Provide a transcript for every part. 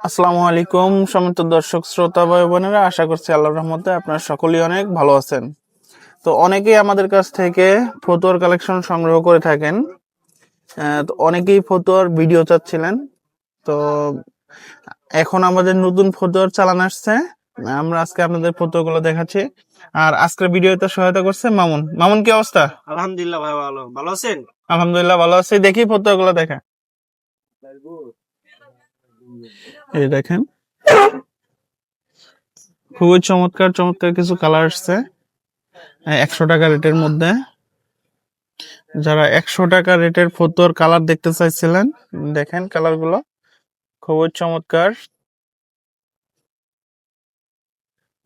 আসসালামু আলাইকুম সমস্ত দর্শক শ্রোতা ভাই বোনেরা আশা করছি আল্লাহর রহমতে আপনারা সকলেই অনেক ভালো আছেন। তো অনেকেই আমাদের কাছ থেকে ফটোয়ার কালেকশন সংগ্রহ করে থাকেন। তো অনেকেই ফটোয়ার ভিডিও চাচ্ছিলেন। তো এখন আমাদের নতুন ফটোয়ার চালান আসছে। আমরা আজকে আপনাদের ফটোগুলো দেখাচ্ছি। আর আজকের ভিডিওতে সহায়তা করছে মামুন। মামুন কি অবস্থা? আলহামদুলিল্লাহ ভাই ভালো। ভালো আছেন? আলহামদুলিল্লাহ ভালো আছি। দেখি ফটোগুলো দেখা। এই দেখেন। খুবই চমৎকার চমৎকার কিছু কালার আসছে। একশো টাকা রেটের মধ্যে। যারা একশো টাকা রেটের ফটোর কালার দেখতে চাইছিলেন, দেখেন কালারগুলো। খুবই চমৎকার।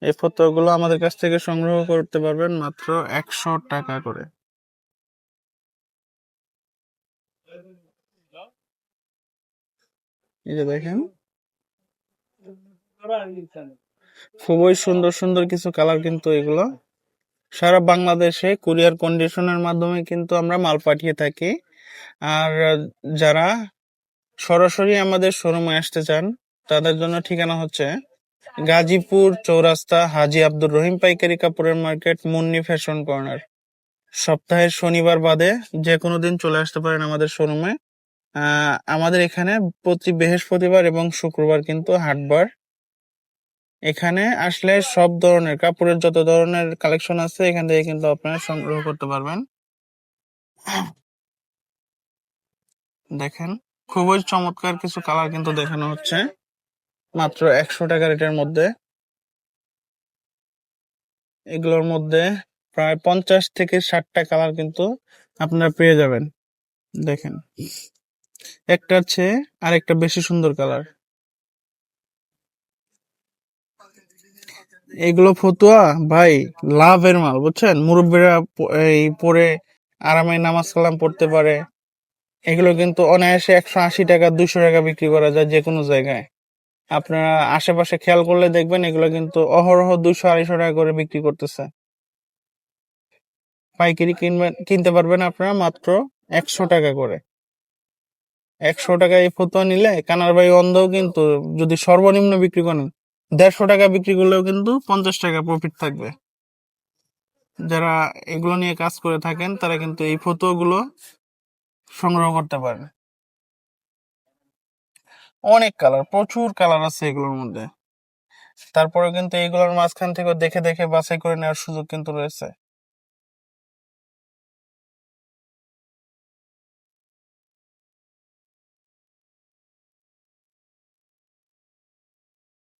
এই ফটোগুলো আমাদের কাছ থেকে সংগ্রহ করতে পারবেন মাত্র একশো টাকা করে। এই যে দেখেন। খুবই সুন্দর সুন্দর কিছু কালার কিন্তু এগুলো। সারা বাংলাদেশে কুরিয়ার কন্ডিশনের মাধ্যমে কিন্তু আমরা মাল পাঠিয়ে থাকি। আর যারা সরাসরি আমাদের শোরুমে আসতে চান তাদের জন্য ঠিকানা হচ্ছে গাজীপুর চৌরাস্তা হাজি আব্দুর রহিম পাইকারি কাপড়ের মার্কেট মুন্নি ফ্যাশন কর্নার সপ্তাহের শনিবার বাদে যে কোনো দিন চলে আসতে পারেন আমাদের শোরুমে আমাদের এখানে প্রতি বৃহস্পতিবার এবং শুক্রবার কিন্তু হাটবার। এখানে আসলে সব ধরনের কাপড়ের যত ধরনের কালেকশন আছে, এখান থেকে কিন্তু আপনারা সংগ্রহ করতে পারবেন। দেখেন, খুবই চমৎকার কিছু কালার কিন্তু দেখানো হচ্ছে। মাত্র একশো টাকা রেটের মধ্যে। এগুলোর মধ্যে প্রায় পঞ্চাশ থেকে ষাটটা কালার কিন্তু আপনারা পেয়ে যাবেন। দেখেন। একটার চেয়ে আরেকটা বেশি সুন্দর কালার। এগুলো ফতুয়া? ভাই, লাভের মাল, বুঝছেন? মুরব্বীরা এই পরে আরামে নামাজ কালাম পড়তে পারে। এগুলো কিন্তু অনায়াসে একশো আশি টাকা দুশো টাকা বিক্রি করা যায় যে কোনো জায়গায়। আপনারা আশেপাশে খেয়াল করলে দেখবেন এগুলো কিন্তু অহরহ দুশো আড়াইশো টাকা করে বিক্রি করতেছে। পাইকারি কিনবেন, কিনতে পারবেন আপনারা মাত্র একশো টাকা করে। একশো টাকা এই ফতুয়া নিলে কানার বাই অন্ধও কিন্তু যদি সর্বনিম্ন বিক্রি করেন, দেড়শো টাকা বিক্রি করলেও কিন্তু পঞ্চাশ টাকা প্রফিট থাকবে। যারা এগুলো নিয়ে কাজ করে থাকেন, তারা কিন্তু এই ফতুয়াগুলো সংগ্রহ করতে পারেন। অনেক কালার, প্রচুর কালার আছে এগুলোর মধ্যে। তারপরে কিন্তু এইগুলোর মাঝখান থেকে দেখে দেখে বাছাই করে নেওয়ার সুযোগ কিন্তু রয়েছে।